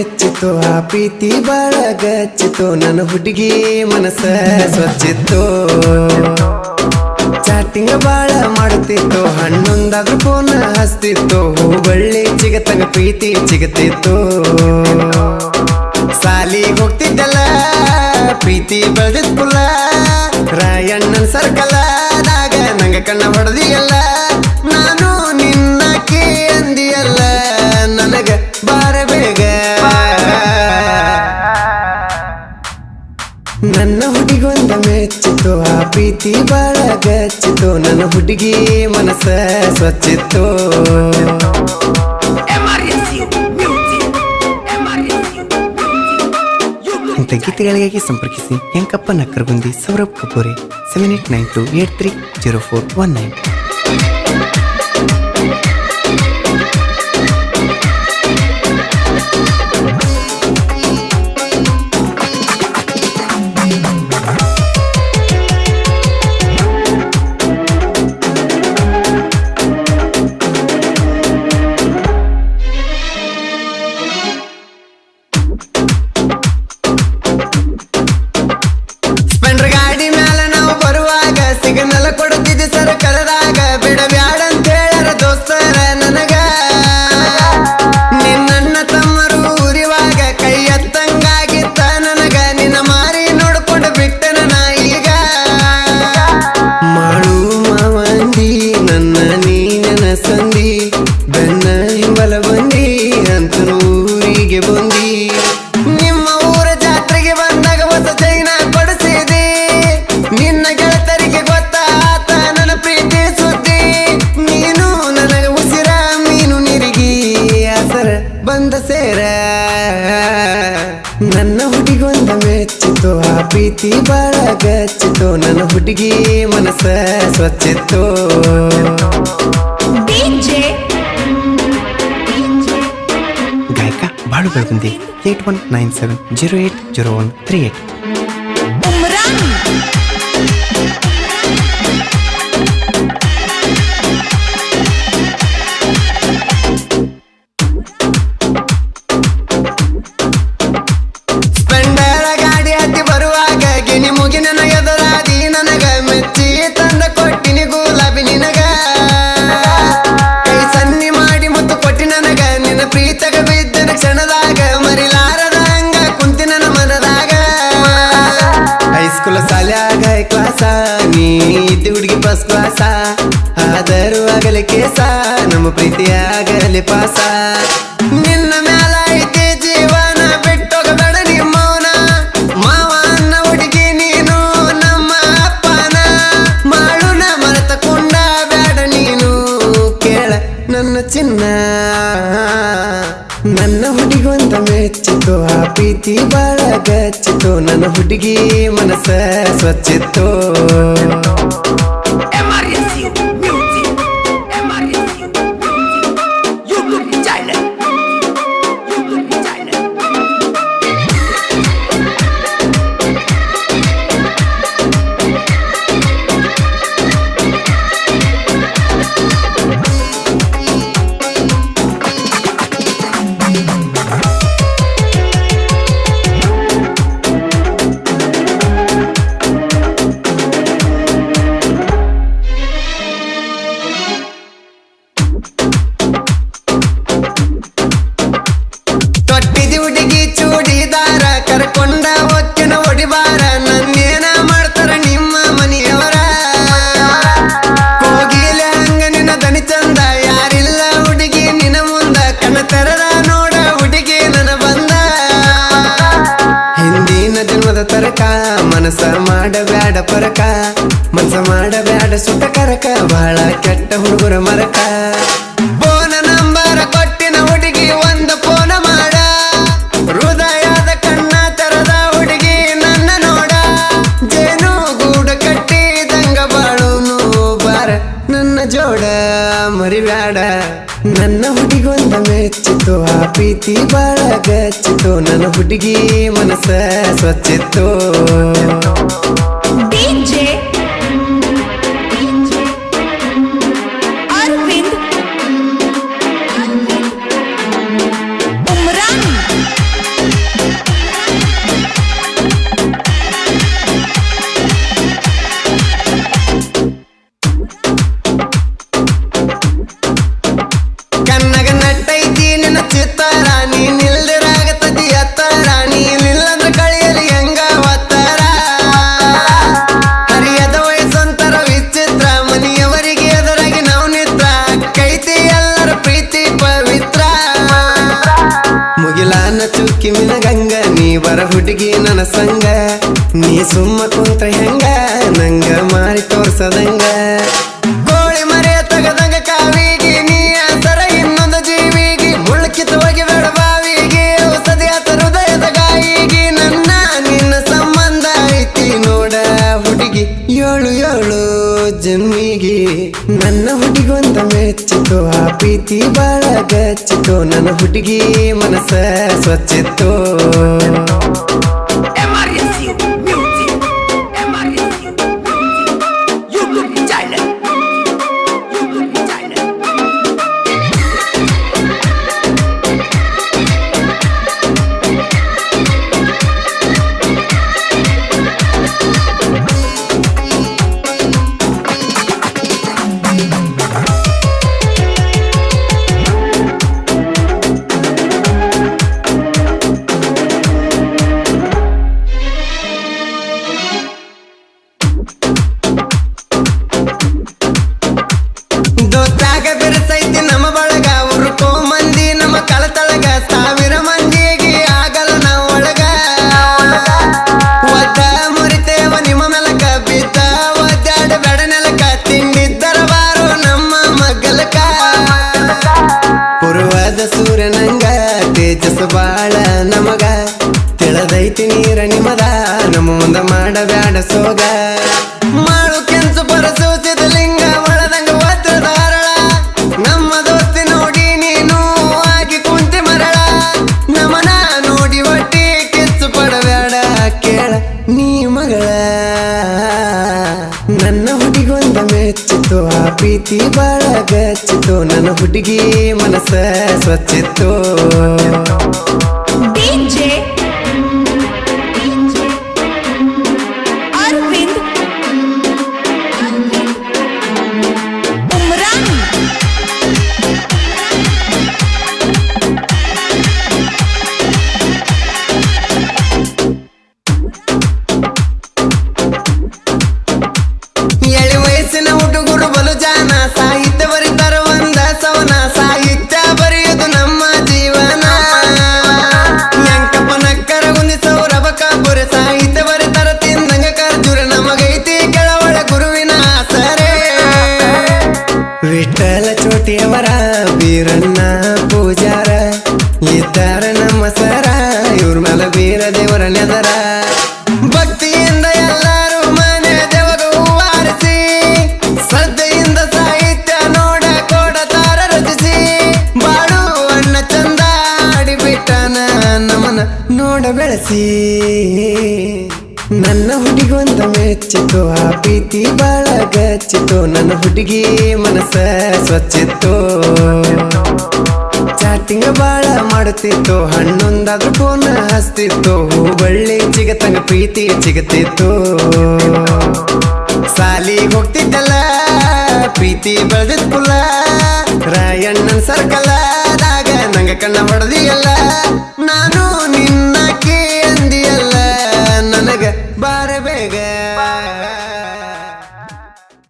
ಮೆಚ್ಚಿತು, ಆ ಪ್ರೀತಿ ಬಾಳ ಹಚ್ಚಿತ್ತು ನನ್ನ ಹುಡುಗಿ ಮನಸ್ಸ ಸ್ವಚ್ಛಿತ್ತು ಚಾಟಿಂಗ್ ಬಾಳ ಮಾಡುತ್ತಿತ್ತು ಹಣ್ಣೊಂದಾದ್ರೂ ಫೋನ್ ಹಸ್ತಿತ್ತು ಹೂ ಬಳ್ಳಿ ಚಿಗತಂಗ ಪ್ರೀತಿ ಚಿಗತಿತ್ತು. ಸಾಲಿಗೆ ಹೋಗ್ತಿದ್ದಲ್ಲ, ಪ್ರೀತಿ ಬೆಳೆದಿದ್ ಕುಲ ರಾಯಣ್ಣನ್ ಸರ್ಕಲ ನಾಗ ನಂಗ ಕಣ್ಣ ಹೊಡೆದಿಯಲ್ಲ, ನಾನು ನಿನ್ನ ಕೇ ಅಂದಿಯಲ್ಲ, ನನಗ ಬಾರ ಬೇಗ ಪ್ರೀತಿ ಬಾಳ ಗಚ್ಚಿತ್ತು ನನ್ನ ಹುಡುಗಿ ಮನಸ್ಸ ಸ್ವಚ್ಛಿತ್ತು ಇಂಥ ಗೀತೆಗಳಿಗಾಗಿ ಸಂಪರ್ಕಿಸಿ Henkappa Nakkaragundi Saurabh ಕಪೂರೆ seven eight nine two eight three zero four one nine ನನ್ನ ನೀನ ಸಂದಿ, ಬೆನ್ನ ಹಿಂಬಲ ಬಂದಿ ಅಂತ ಊರಿಗೆ ಬಂದಿ. ನಿಮ್ಮ ಊರ ಜಾತ್ರೆಗೆ ಬಂದಾಗ ಹೊಸ ಚೈನ ಕೊಡಿಸಿದೆ. ನಿನ್ನ ಗೆಳತರಿಗೆ ಗೊತ್ತಾತ ನನ್ನ ಪ್ರೀತಿ ಸುದ್ದಿ. ನೀನು ನನಗ ಉಸಿರ, ಮೀನು ನಿರಿಗಿ ಆಸರ ಬಂದ ಸೇರ. ನನ್ನ ಆ ಪ್ರೀತಿ ಬಾಳ ಗಚ್ಚಿತು ನನ್ನ ಹುಡುಗಿ ಮನಸ್ಸ ಸ್ವಚ್ಛಿತ್ತು ಗಾಯಕ Balu Belagundi eight one nine seven zero eight zero one three eight ಕ್ಲಾಸ ಆದರೂ ಆಗಲಿ ಕೇಸ, ನಮ್ಮ ಪ್ರೀತಿ ಆಗಲಿ ಪಾಸ. ನಿನ್ನ ಮ್ಯಾಲ ಐತಿ ಜೀವನ, ಬಿಟ್ಟೋಗಬೇಡ ನಿಮ್ಮವನ ಮಾವ ಅನ್ನ ಹುಡುಗಿ ನೀನು, ನಮ್ಮ ಅಪ್ಪನ. ಮಾಡೋಣ ಮರೆತ ಕೊಂಡ ಬೇಡ ನೀನು, ಕೇಳ ನನ್ನ ಚಿನ್ನ. ನನ್ನ ಹುಡುಗೊಂದ ಮೆಚ್ಚಿತು ಆ ಪ್ರೀತಿ ಬಾಳ ಗಚ್ಚಿತು ನನ್ನ ಹುಡುಗಿ ಮನಸ್ಸ ಸ್ವಚ್ಛಿತ್ತು ಜನ್ಮದ ಮನಸ ಮಾಡಬ್ಯಾಡ ಪರಕ. ಮನಸ ಮಾಡಬ್ಯಾಡ ಸುಟ್ಟ ಕರಕ ಬಹಳ ಕೆಟ್ಟ ಹುಡುಗರ ಮರಕ. ನನ್ನ ಹುಡುಗೊಂದ ಮೆಚ್ಚಿತು ಆ ಪ್ರೀತಿ ಬಾಳ ಗಚ್ಚಿತು ನನ್ನ ಹುಡುಗಿ ಮನಸ್ಸ ಸ್ವಚ್ಛಿತ್ತು ಹುಡುಗಿ ನನ್ನ ಸಂಗ. ನೀ ಸುಮ್ಮ ಕುಂತ್ರ ಹೆಂಗ? ನಂಗ ಮಾರಿ ತೋರ್ಸದಂಗ. ಕೋಳಿ ಮರೆ ತಗದಂಗ ಕಾವಿಗೆ, ನೀ ಆತರ ಇನ್ನೊಂದು ಜೀವಿಗೆ. ಮುಳ್ಕಿತ ಹೋಗಿ ಬೇಡ ಬಾವಿಗೆ, ಔಷಧಿ ಆತ ಹೃದಯದ ಗಾಯಿಗೆ. ನನ್ನ, ನಿನ್ನ ಸಂಬಂಧ ಐತಿ ನೋಡ ಹುಡುಗಿ. ಏಳು ಏಳು ಜನ್ಮಿಗೆ. ನನ್ನ ಹುಡುಗೊಂದ ಮೆಚ್ಚಿತು ಆ ಪ್ರೀತಿ ಬಾಳ ಗಚ್ಚಿತು ನನ್ನ ಹುಡುಗಿ ಮನಸ್ಸ ಸ್ವಚ್ಛಿತ್ತು. ಪ್ರೀತಿ ಬಾಳ ಗಚ್ಚಿತು ನನ್ನ ಹುಡುಗಿ ಮನಸ್ಸ ಸ್ವಚ್ಛಿತ್ತು ಬೀರ ನೆದರ ಭಕ್ತಿಯಿಂದ ಎಲ್ಲರೂ ಮನೆ ದೇವರು ಆರಿಸಿ, ಶ್ರದ್ಧೆಯಿಂದ ಸಾಹಿತ್ಯ ನೋಡ ಕೊಡತಾರ ರಚಿಸಿ. ಬಾಳು ಅಣ್ಣ ಚಂದ ಆಡಿಬಿಟ್ಟನ ನಮನ ನೋಡ ಬೆಳೆಸಿ. ನನ್ನ ಹುಡುಗೊಂದ ಮೆಚ್ಚಿತು ಆ ಪ್ರೀತಿ ಬಾಳ ಗಚ್ಚಿತು ನನ್ನ ಹುಡುಗಿ ಮನಸ್ಸ ಸ್ವಚ್ಛಿತ್ತು. ಚಾಟಿಂಗ್ ಬಾಳ ಮಾಡುತ್ತಿತ್ತು ಹಣ್ಣೊಂದಾದ್ರೂ ಫೋನ್ ಹಸ್ತಿತ್ತು ಬಳ್ಳಿ ಚಿಗತಂಗ ಪ್ರೀತಿ ಚಿಗತಿತ್ತು. ಸಾಲಿ ಹೋಗ್ತಿದ್ದಲ್ಲ ಪ್ರೀತಿ ಬೆಳೆದಿದ್